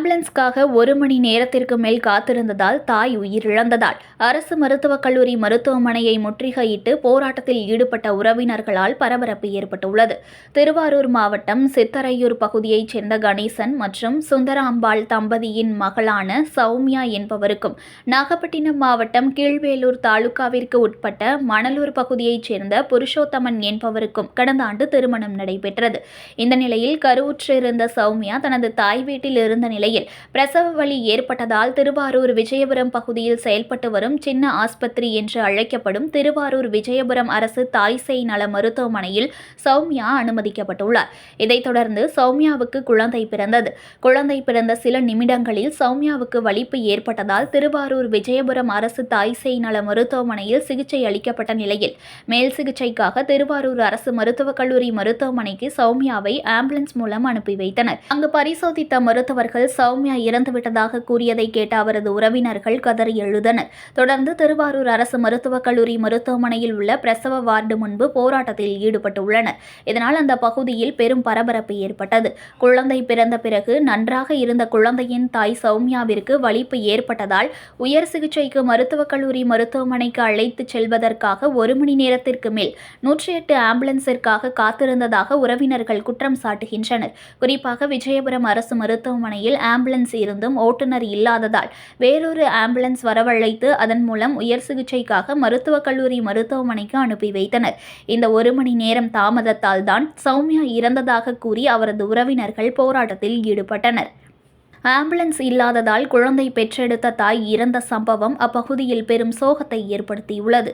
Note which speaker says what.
Speaker 1: ஆம்புலன்ஸ்க்காக ஒரு மணி நேரத்திற்கு மேல் காத்திருந்ததால் தாய் உயிரிழந்ததால் அரசு மருத்துவக் கல்லூரி மருத்துவமனையை முற்றுகையிட்டு போராட்டத்தில் ஈடுபட்ட உறவினர்களால் பரபரப்பு ஏற்பட்டுள்ளது. திருவாரூர் மாவட்டம் சித்தரையூர் பகுதியைச் சேர்ந்த கணேசன் மற்றும் சுந்தராம்பாள் தம்பதியின் மகளான சௌமியா என்பவருக்கும் நாகப்பட்டினம் மாவட்டம் கீழ்வேலூர் தாலுகாவிற்கு உட்பட்ட மணலூர் பகுதியைச் சேர்ந்த புருஷோத்தமன் என்பவருக்கும் கடந்த ஆண்டு திருமணம் நடைபெற்றது. இந்த நிலையில் கருவுற்றிருந்த சௌமியா தனது தாய் வீட்டில் இருந்த நிலை நிலையில் பிரசவ வலி ஏற்பட்டதால் திருவாரூர் விஜயபுரம் பகுதியில் செயல்பட்டு வரும் சின்ன ஆஸ்பத்திரி என்று அழைக்கப்படும் திருவாரூர் விஜயபுரம் அரசு தாய்சேய் நல மருத்துவமனையில் சௌமியா அனுமதிக்கப்பட்டுள்ளார். இதைத் தொடர்ந்து சௌமியாவுக்கு குழந்தை பிறந்தது. குழந்தை பிறந்த சில நிமிடங்களில் சௌமியாவுக்கு வலிப்பு ஏற்பட்டதால் திருவாரூர் விஜயபுரம் அரசு தாய்சேய் நல மருத்துவமனையில் சிகிச்சை அளிக்கப்பட்ட நிலையில் மேல் சிகிச்சைக்காக திருவாரூர் அரசு மருத்துவக் கல்லூரி மருத்துவமனைக்கு சௌமியாவை ஆம்புலன்ஸ் மூலம் அனுப்பி வைத்தனர். அங்கு பரிசோதித்த மருத்துவர்கள் சௌமியா இறந்துவிட்டதாக கூறியதை கேட்ட அவரது உறவினர்கள் கதறி எழுதனர் தொடர்ந்து திருவாரூர் அரசு மருத்துவக் கல்லூரி மருத்துவமனையில் உள்ள பிரசவ வார்டு முன்பு போராட்டத்தில் ஈடுபட்டுள்ளனர். இதனால் அந்த பகுதியில் பெரும் பரபரப்பு ஏற்பட்டது. குழந்தை பிறந்த பிறகு நன்றாக இருந்த குழந்தையின் தாய் சௌமியாவிற்கு வலிப்பு ஏற்பட்டதால் உயர் சிகிச்சைக்கு மருத்துவக் கல்லூரி மருத்துவமனைக்கு அழைத்துச் செல்வதற்காக ஒரு மணி நேரத்திற்கு மேல் நூற்றி எட்டு ஆம்புலன்ஸிற்காக காத்திருந்ததாக உறவினர்கள் குற்றம் சாட்டுகின்றனர். குறிப்பாக விஜயபுரம் அரசு மருத்துவமனையில் ஆம்புலன்ஸ் இருந்தும் ஓட்டுநர் இல்லாததால் வேறொரு ஆம்புலன்ஸ் வரவழைத்து அதன் மூலம் உயர் சிகிச்சைக்காக மருத்துவக் கல்லூரி மருத்துவமனைக்கு அனுப்பி வைத்தனர். இந்த ஒரு மணி நேரம் தாமதத்தால் தான் சௌமியா இறந்ததாக கூறி அவரது உறவினர்கள் போராட்டத்தில் ஈடுபட்டனர். ஆம்புலன்ஸ் இல்லாததால் குழந்தை பெற்றெடுத்த தாய் இறந்த சம்பவம் அப்பகுதியில் பெரும் சோகத்தை ஏற்படுத்தியுள்ளது.